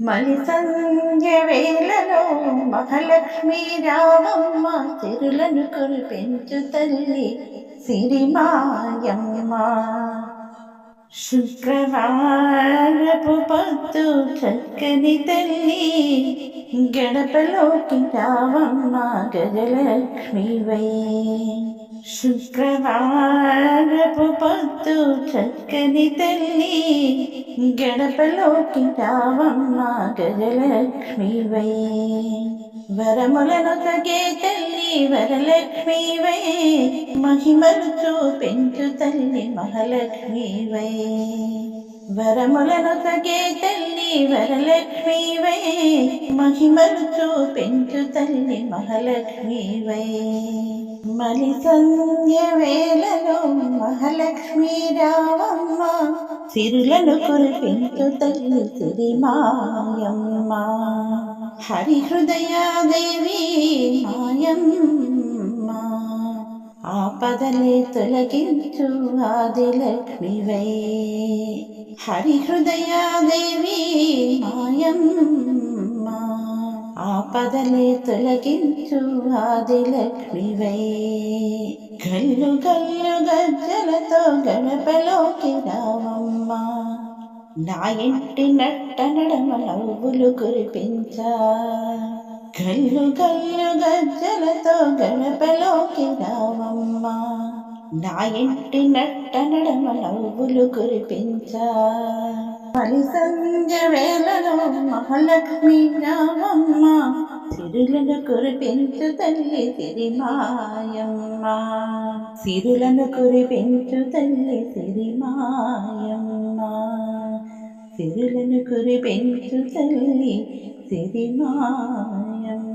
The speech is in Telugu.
మలి సంధ్య వేళలో మహాలక్ష్మి రావమ్మ సిరులను కురిపించు తల్లి సిరిమాయమ్మ శుక్రవారపు పొద్దు చక్కని తల్లి గడపలోకి రావమ్మ గజలక్ష్మివై శుక్రవారపు పొద్దు చక్కని తల్లి గడపలోకి రావమ్మ గజలక్ష్మివై. వరములను తగే తల్లి వరలక్ష్మివై. మహిమలు చూపించు తల్లి మహాలక్ష్మివై. వరములను తగే తల్లి వరలక్ష్మివై. మహిమలు చూపించు తల్లి మహాలక్ష్మివై. మలి సంధ్య వేళలో మహాలక్ష్మి రావమ్మ సిరులను కురిపించు తల్లి సిరిమాయమ్మ. హరి హృదయాదేవి మాయమ్మ. ఆపదలే తొలగించు ఆదిలక్ష్మివై హరి హృదయాదేవి మాయమ్మ. ఆపదలే తొలగించు ఆది లక్ష్మివై. గల్లు గల్లు గజ్జలతో గడపలోకి రావమ్మా. నా ఇంటి నట్ట నడమ నవ్వులు కురిపించా. కళ్ళు కళ్ళు గజ్జలతో గడపలోకి రావమ్మా. నా ఇంటి నట్ట నడమ నవ్వులు కురిపించా. మలి సంధ్య వేళలో మహాలక్ష్మి రావమ్మా. సిరులను కురిపించు తల్లి సిరిమాయమ్మ. సిరులను కురిపించు తల్లి సిరిమాయమ్మ. సిరులను కురిపించు తల్లి సిరిమాయమ్మ.